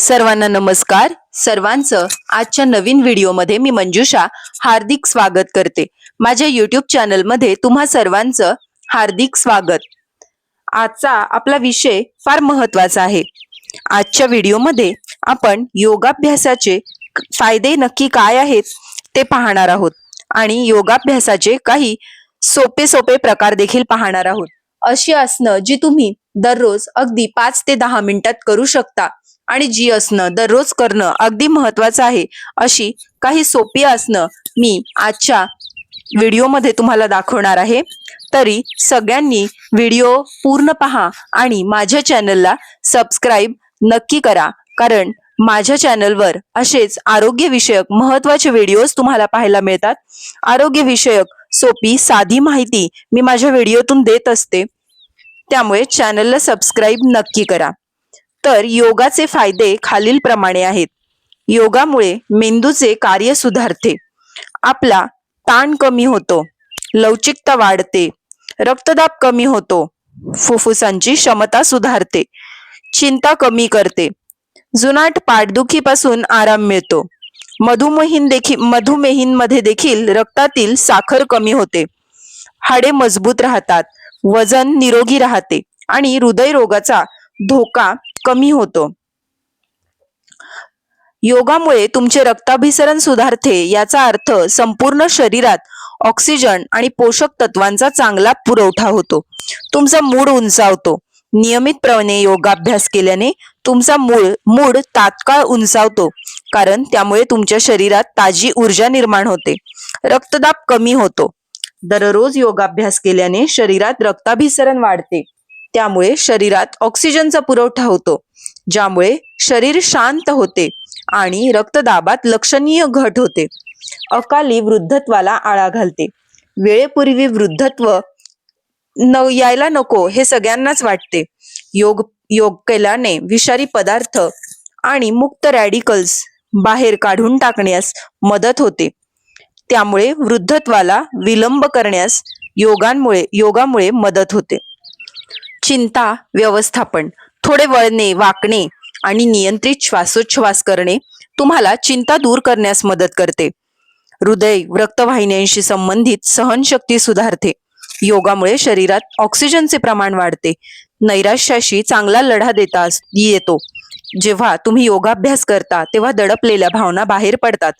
सर्वांना नमस्कार. सर्वांचं आजच्या नवीन व्हिडिओमध्ये मी मंजुषा हार्दिक स्वागत करते. माझ्या युट्यूब चॅनलमध्ये तुम्हा सर्वांचं हार्दिक स्वागत. आजचा आपला विषय फार महत्त्वाचा आहे. आजच्या व्हिडिओमध्ये आपण योगाभ्यासाचे फायदे नक्की काय आहेत ते पाहणार आहोत. आणि योगाभ्यासाचे काही सोपे सोपे प्रकार देखील पाहणार आहोत. अशी आसनं जी तुम्ही दररोज अगदी पाच ते दहा मिनिटात करू शकता. आणि जी असणं दररोज करणं अगदी महत्वाचं आहे. अशी काही सोपी आसनं मी आजच्या व्हिडिओमध्ये तुम्हाला दाखवणार आहे. तरी सगळ्यांनी व्हिडिओ पूर्ण पहा आणि माझ्या चॅनलला सबस्क्राईब नक्की करा. कारण माझ्या चॅनलवर असेच आरोग्यविषयक महत्त्वाचे व्हिडिओज तुम्हाला पाहायला मिळतात. आरोग्यविषयक सोपी साधी माहिती मी माझ्या व्हिडिओतून देत असते. त्यामुळे चॅनलला सबस्क्राईब नक्की करा. तर योगाचे फायदे खालीलप्रमाणे आहेत. योगामुळे मेंदूचे कार्य सुधारते. आपला ताण कमी होतो. लवचिकता वाढते. रक्तदाब कमी होतो. फुफ्फुसांची क्षमता सुधारते. चिंता कमी करते. जुनाट पाठदुखीपासून आराम मिळतो. मधुमेहीन देखील मधुमेहींमध्ये देखील रक्तातील साखर कमी होते. हाडे मजबूत राहतात. वजन निरोगी राहते आणि हृदयरोगाचा धोका कमी होतो. योगामुळे तुमचे रक्ताभिसरण सुधारते याचा अर्थ संपूर्ण शरीरात ऑक्सिजन आणि पोषक तत्वांचा चांगला पुरवठा होतो. तुमचा मूड उंचावतो. नियमितपणे योगाभ्यास केल्याने तुमचा मूळ मूड तात्काळ उंचावतो कारण त्यामुळे तुमच्या शरीरात ताजी ऊर्जा निर्माण होते. रक्तदाब कमी होतो. दररोज योगाभ्यास केल्याने शरीरात रक्ताभिसरण वाढते. त्यामुळे शरीरात ऑक्सिजनचा पुरवठा होतो ज्यामुळे शरीर शांत होते आणि रक्तदाबात लक्षणीय घट होते. अकाली वृद्धत्वाला आळा घालते. वेळेपूर्वी वृद्धत्व न यायला नको हे सगळ्यांनाच वाटते. योग योग केल्याने विषारी पदार्थ आणि मुक्त रॅडिकल्स बाहेर काढून टाकण्यास मदत होते. त्यामुळे वृद्धत्वाला विलंब करण्यास योगांमुळे योगामुळे मदत होते. चिंता व्यवस्थापन थोडे वळणे वाकणे आणि नियंत्रित श्वासोच्छ्वास करणे तुम्हाला चिंता दूर करण्यास मदत करते. हृदय रक्तवाहिन्यांशी संबंधित सहनशक्ती सुधारते. योगामुळे शरीरात ऑक्सिजनचे प्रमाण वाढते. नैराश्याशी चांगला लढा देता येतो. जेव्हा तुम्ही योगाभ्यास करता तेव्हा दडपलेल्या भावना बाहेर पडतात.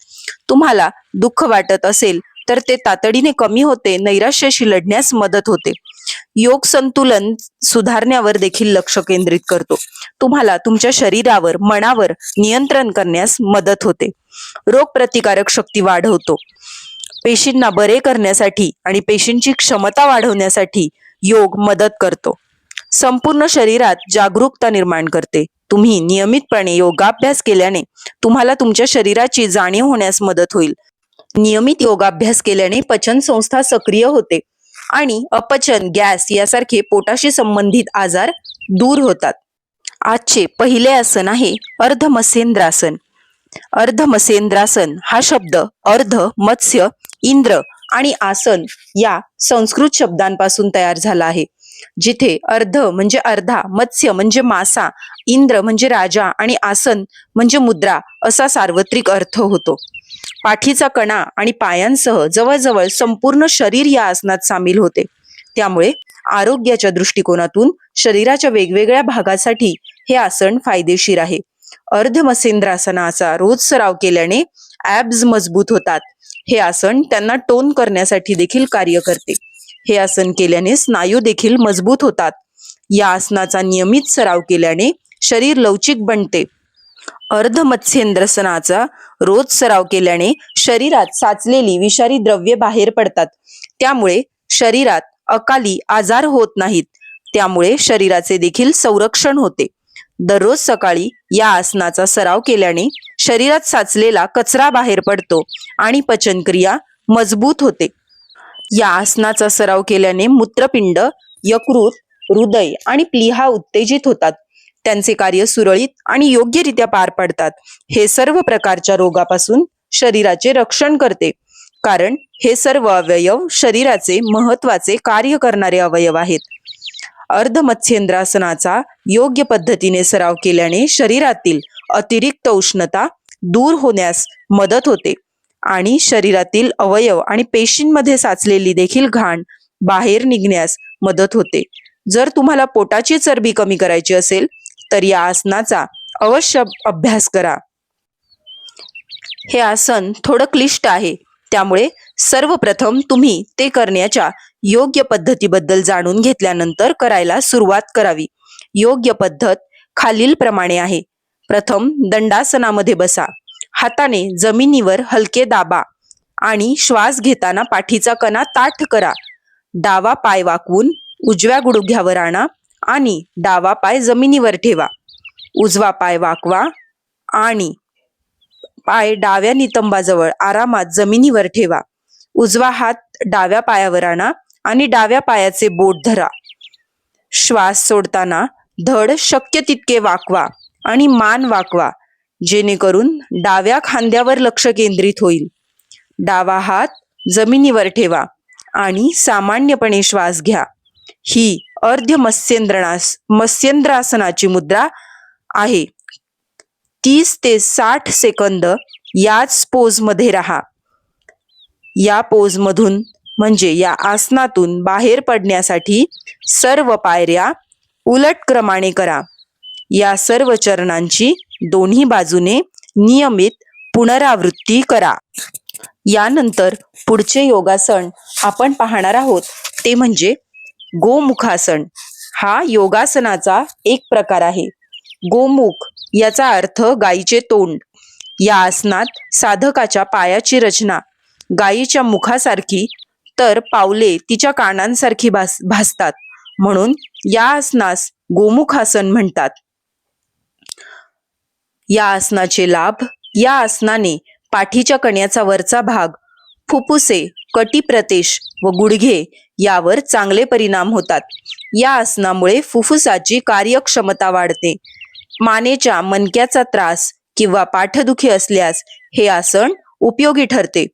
तुम्हाला दुःख वाटत असेल तर ते तातडीने कमी होते नैराश्याशी लढण्यास मदत होते. योग संतुलन सुधारण्यावर देखील लक्ष केंद्रित करतो. तुम्हाला तुमच्या शरीरावर मनावर नियंत्रण करण्यास मदत होते. रोगप्रतिकारक शक्ती वाढवतो. पेशींना बरे करण्यासाठी आणि पेशींची क्षमता वाढवण्यासाठी योग मदत करतो. संपूर्ण शरीरात जागरूकता निर्माण करते. तुम्ही नियमितपणे योगाभ्यास केल्याने तुम्हाला तुमच्या शरीराची जाणीव होण्यास मदत होईल. नियमित योगाभ्यास केल्याने पचन संस्था सक्रिय होते आणि अपचन गॅस यासारखे पोटाशी संबंधित आजार दूर होतात. आजचे पहिले आसन आहे अर्धमसेंद्रासन. अर्धमसेंद्रासन हा शब्द अर्ध मत्स्य इंद्र आणि आसन या संस्कृत शब्दांपासून तयार झाला आहे. जिथे अर्ध म्हणजे अर्धा मत्स्य म्हणजे मासा इंद्र म्हणजे राजा आणि आसन म्हणजे मुद्रा असा सार्वत्रिक अर्थ होतो. पाठीचा कणा आणि पायांसह जवळजवळ संपूर्ण शरीर या आसनात सामील होते. त्यामुळे आरोग्याच्या दृष्टिकोनातून शरीराच्या वेगवेगळ्या भागासाठी हे आसन फायदेशीर आहे. अर्धमसेंद्रासनाचा रोज सराव केल्याने ऍब्स मजबूत होतात. हे आसन त्यांना टोन करण्यासाठी देखील कार्य करते. हे आसन केल्याने स्नायू देखील मजबूत होतात. या आसनाचा नियमित सराव केल्याने शरीर लवचिक बनते. अर्धमत्स्येंद्रसनाचा रोज सराव केल्याने शरीरात साचलेली विषारी द्रव्ये बाहेर पडतात. त्यामुळे शरीरात अकाली आजार होत नाहीत. त्यामुळे शरीराचे देखील संरक्षण होते. दररोज सकाळी या आसनाचा सराव केल्याने शरीरात साचलेला कचरा बाहेर पडतो आणि पचनक्रिया मजबूत होते. या आसनाचा सराव केल्याने मूत्रपिंड यकृत हृदय आणि प्लीहा उत्तेजित होतात. त्यांचे कार्य सुरळीत आणि योग्यरित्या पार पडतात. हे सर्व प्रकारच्या रोगापासून शरीराचे रक्षण करते. कारण हे सर्व अवयव शरीराचे महत्त्वाचे कार्य करणारे अवयव आहेत. अर्धमत्स्येंद्रासनाचा योग्य पद्धतीने सराव केल्याने शरीरातील अतिरिक्त उष्णता दूर होण्यास मदत होते आणि शरीरातील अवयव आणि पेशींमध्ये साचलेली देखील घाण बाहेर निघण्यास मदत होते. जर तुम्हाला पोटाची चरबी कमी करायची असेल तर या आसनाचा अवश्य अभ्यास करा. हे आसन थोडं क्लिष्ट आहे. त्यामुळे सर्वप्रथम तुम्ही ते करण्याच्या योग्य पद्धतीबद्दल जाणून घेतल्यानंतर करायला सुरुवात करावी. योग्य पद्धत खालील प्रमाणे आहे. प्रथम दंडासनामध्ये बसा. हाताने जमिनीवर हलके दाबा आणि श्वास घेताना पाठीचा कणा ताठ करा. डावा पाय वाकवून उजव्या गुडघ्यावर आणा. आणि डावा पाय जमिनीवर ठेवा. उजवा पाय वाकवा आणि पाय डाव्या नितंबाजवळ आरामात जमिनीवर ठेवा. उजवा हात डाव्या पायावर आणा आणि डाव्या पायाचे बोट धरा. श्वास सोडताना धड शक्य तितके वाकवा आणि मान वाकवा जेणेकरून डाव्या खांद्यावर लक्ष केंद्रित होईल. डावा हात जमिनीवर ठेवा आणि सामान्यपणे श्वास घ्या. ही अर्ध्य मत्स्येंद्रनास मत्स्येंद्रासनाची मुद्रा आहे. तीस ते साठ सेकंद याच पोजमध्ये राहा. या पोजमधून म्हणजे या आसनातून बाहेर पडण्यासाठी सर्व पायऱ्या उलट क्रमाने करा. या सर्व चरणांची दोन्ही बाजूने नियमित पुनरावृत्ती करा. यानंतर पुढचे योगासन आपण पाहणार आहोत ते म्हणजे गोमुखासन हा योगासनाचा एक प्रकार आहे. गोमुख याचा अर्थ गायीचे तोंड. या आसनात साधकाच्या पायाची रचना गायीच्या मुखासारखी तर पावले तिच्या कानांसारखी भास भासतात म्हणून या आसनास गोमुखासन म्हणतात. या आसनाचे लाभ या आसनाने पाठीच्या कण्याचा वरचा भाग कटी प्रदेश व गुडघे यावर चांगले परिणाम होतात. या आसनामुळे फुफ्फुसाची कार्यक्षमता वाढते. मानेच्या मनक्याचा त्रास किंवा पाठदुखी असल्यास हे आसन उपयोगी ठरते.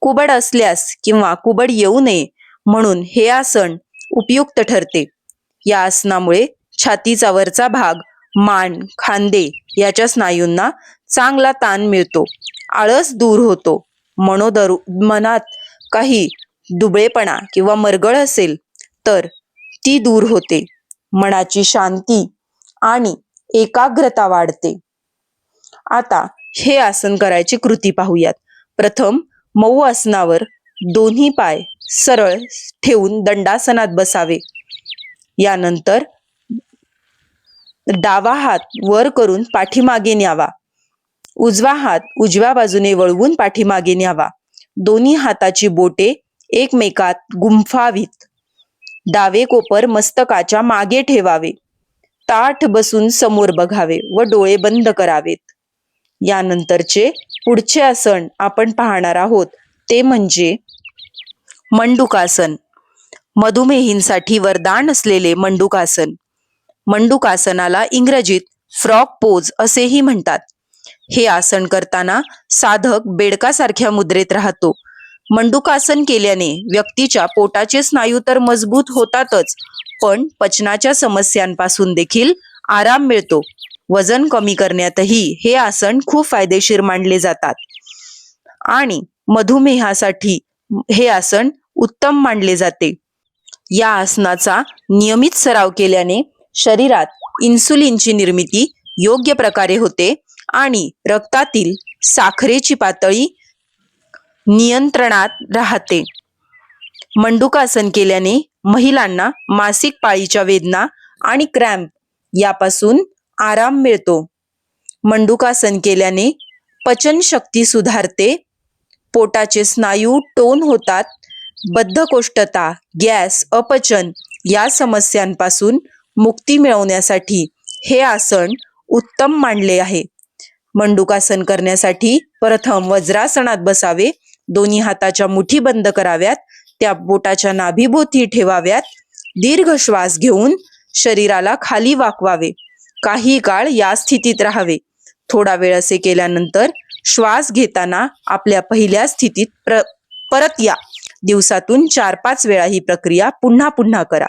कुबड असल्यास किंवा कुबड येऊ नये म्हणून हे आसन उपयुक्त ठरते. या आसनामुळे छातीचा वरचा भाग मान खांदे याच्या स्नायूंना चांगला ताण मिळतो. आळस दूर होतो. मनोदरु मनात काही दुबळेपणा किंवा मरगळ असेल तर ती दूर होते. मनाची शांती आणि एकाग्रता वाढते. आता हे आसन करायची कृती पाहूयात. प्रथम मऊ आसनावर दोन्ही पाय सरळ ठेवून दंडासनात बसावे. यानंतर डावा हात वर करून पाठीमागे न्यावा. उजवा हात उजव्या बाजूने वळवून पाठीमागे न्यावा. दोन्ही हाताची बोटे एकमेकात गुंफावीत. डावे कोपर मस्तकाच्या मागे ठेवावे. ताठ बसून समोर बघावे व डोळे बंद करावेत. यानंतरचे पुढचे आसन आपण पाहणार आहोत ते म्हणजे मंडुकासन. मधुमेहींसाठी वरदान असलेले मंडुकासन. मंडुकासनाला इंग्रजीत फ्रॉक पोज असेही म्हणतात. हे आसन करताना साधक बेडकासारख्या मुद्रेत राहतो. मंडुकासन केल्याने व्यक्तीच्या पोटाचे स्नायू तर मजबूत होतातच पण पचनाच्या समस्यांपासून देखील आराम मिळतो. वजन कमी करण्यातही हे आसन खूप फायदेशीर मानले जातात. आणि मधुमेहासाठी हे आसन उत्तम मानले जाते. या आसनाचा नियमित सराव केल्याने शरीरात इन्सुलिनची निर्मिती योग्य प्रकारे होते आणि रक्तातील साखरेची पातळी नियंत्रणात राहते. मंडुकासन केल्याने महिलांना मासिक पाळीच्या वेदना आणि क्रॅम्प यापासून आराम मिळतो. मंडुकासन केल्याने पचनशक्ती सुधारते पोटाचे स्नायू टोन होतात बद्धकोष्ठता गॅस अपचन या समस्यांपासून मुक्ती मिळवण्यासाठी हे आसन उत्तम मानले आहे. मंडूकासन करण्यासाठी प्रथम वज्रासनात बसावे. दोन्ही हाताच्या मुठी बंद कराव्यात. त्या बोटाच्या नाभीभोवती ठेवाव्यात. दीर्घ श्वास घेऊन शरीराला खाली वाकवावे. काही काळ या स्थितीत राहावे. थोडा वेळ असे केल्यानंतर श्वास घेताना आपल्या पहिल्या स्थितीत प्र परत या. दिवसातून चार पाच वेळा ही प्रक्रिया पुन्हा पुन्हा करा.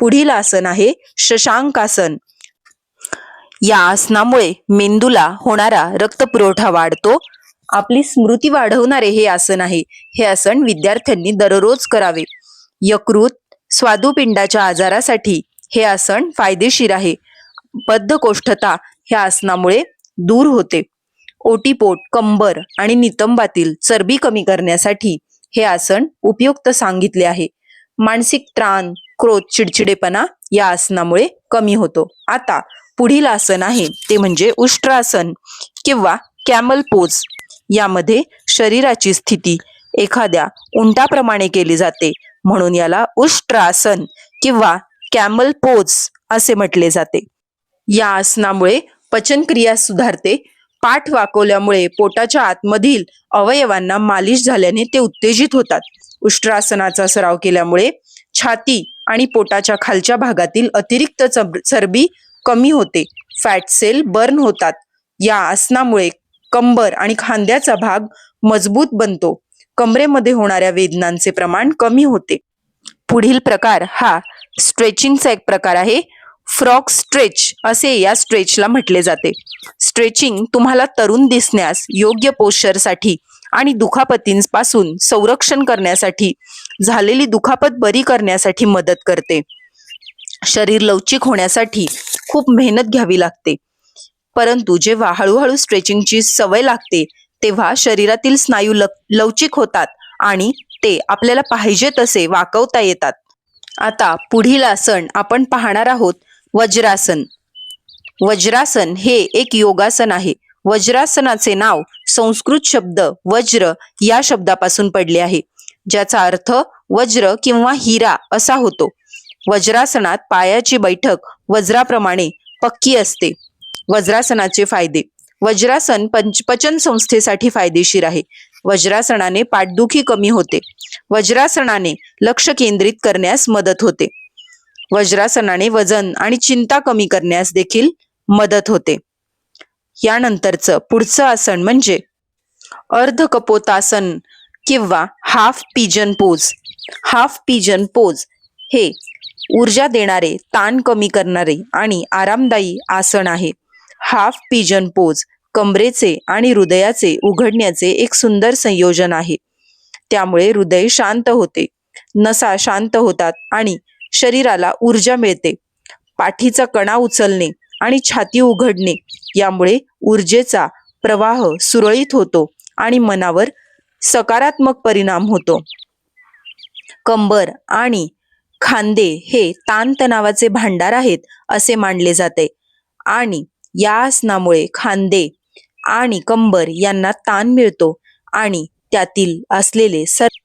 पुढील आसन आहे शशांकासन. या आसनामुळे मेंदूला होणारा रक्तपुरवठा वाढतो. आपली स्मृती वाढवणारे हे आसन आहे. हे आसन विद्यार्थ्यांनी दररोज करावे. यकृत स्वादुपिंडाच्या आजारासाठी हे आसन फायदेशीर आहे. बद्धकोष्ठता ह्या आसनामुळे दूर होते. ओटीपोट कंबर आणि नितंबातील चरबी कमी करण्यासाठी हे आसन उपयुक्त सांगितले आहे. मानसिक त्राण क्रोध चिडचिडेपणा या आसनामुळे कमी होतो. आता पुढील आसन आहे ते म्हणजे उष्ट्रासन किंवा कॅमल पोज यामध्ये शरीराची स्थिती एखाद्या उंटाप्रमाणे केली जाते म्हणून याला उष्ट्रासन किंवा कॅमल पोज असे म्हटले जाते. या आसनामुळे पचनक्रिया सुधारते पाठ वाकवल्यामुळे पोटाच्या आतमधील अवयवांना मालिश झाल्याने ते उत्तेजित होतात. उष्ट्रासनाचा सराव केल्यामुळे छाती आणि पोटाच्या खालच्या भागातील अतिरिक्त चरबी कमी होते. फॅट सेल बर्न होतात. या आसनामुळे कंबर आणि खांद्याचा भाग मजबूत बनतो. कमरेमध्ये होणाऱ्या वेदनांचे प्रमाण कमी होते. पुढील प्रकार हा स्ट्रेचिंगचा एक प्रकार आहे. फ्रॉक स्ट्रेच असे या स्ट्रेचला म्हटले जाते. स्ट्रेचिंग तुम्हाला तरुण दिसण्यास योग्य पोश्चरसाठी आणि दुखापतींपासून संरक्षण करण्यासाठी झालेली दुखापत बरी करण्यासाठी मदत करते. शरीर लवचिक होण्यासाठी खूप मेहनत घ्यावी लागते. परंतु जेव्हा हळूहळू स्ट्रेचिंगची सवय लागते तेव्हा शरीरातील स्नायू लवचिक होतात आणि ते आपल्याला पाहिजे तसे वाकवता येतात. आता पुढील आसन आपण पाहणार आहोत वज्रासन. वज्रासन हे एक योगासन आहे. वज्रासनाचे नाव संस्कृत शब्द वज्र या शब्दापासून पडले आहे ज्याचा अर्थ वज्र किंवा हिरा असा होतो. वज्रासनात पायाची बैठक वज्राप्रमाणे पक्की असते. वज्रासनाचे फायदे. वज्रासन पंच पचन संस्थेसाठी फायदेशीर आहे. वज्रासनाने पाठदुखी कमी होते. वज्रासनाने लक्ष केंद्रित करण्यास मदत होते. वज्रासनाने वजन आणि चिंता कमी करण्यास देखील मदत होते. यानंतरचं पुढचं आसन म्हणजे अर्ध कपोतासन किंवा half pigeon pose half pigeon pose हे ऊर्जा देणारे ताण कमी करणारे आणि आरामदायी आसन आहे. हाफ पिजन पोज कमरेचे आणि हृदयाचे उघडण्याचे एक सुंदर संयोजन आहे. त्यामुळे हृदय शांत होते. नसा शांत होतात आणि शरीराला ऊर्जा मिळते. पाठीचा कणा उचलणे आणि छाती उघडणे यामुळे ऊर्जेचा प्रवाह सुरळीत होतो आणि मनावर सकारात्मक परिणाम होतो. कंबर आणि खांदे हे ताणतणावाचे भांडार आहेत असे मानले जाते. आणि या आसनामुळे खांदे आणि कंबर यांना ताण मिळतो आणि त्यातील असलेले सर्व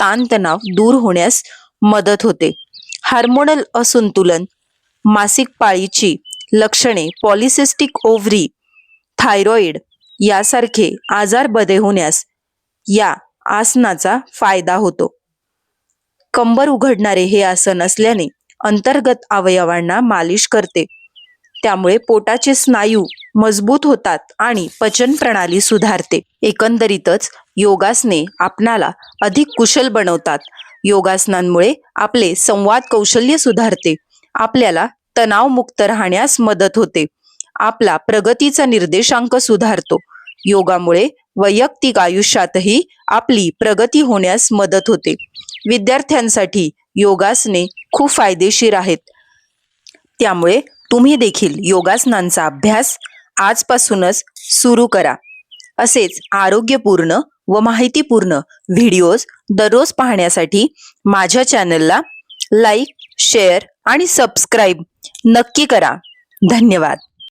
ताणतणाव दूर होण्यास मदत होते. हार्मोनल असंतुलन मासिक पाळीची लक्षणे पॉलिसिस्टिक ओव्हरी थायरॉइड यासारखे आजार बदे होण्यास या आसनाचा फायदा होतो. कंबर उघडणारे हे आसन असल्याने अंतर्गत अवयवांना मालिश करते. त्यामुळे पोटाचे स्नायू मजबूत होतात आणि पचन प्रणाली सुधारते. एकंदरीतच योगासने आपणाला अधिक कुशल बनवतात. योगासनांमुळे आपले संवाद कौशल्य सुधारते. आपल्याला तणावमुक्त राहण्यास मदत होते. आपला प्रगतीचा निर्देशांक सुधारतो. योगामुळे वैयक्तिक आयुष्यातही आपली प्रगती होण्यास मदत होते. विद्यार्थ्यांसाठी योगासने खूप फायदेशीर आहेत. त्यामुळे तुम्ही देखील योगासनांचा अभ्यास आजपासूनच सुरू करा. असेच आरोग्यपूर्ण व माहितीपूर्ण व्हिडिओज दररोज पाहण्यासाठी माझ्या चॅनलला लाईक शेअर आणि सबस्क्राईब नक्की करा. धन्यवाद.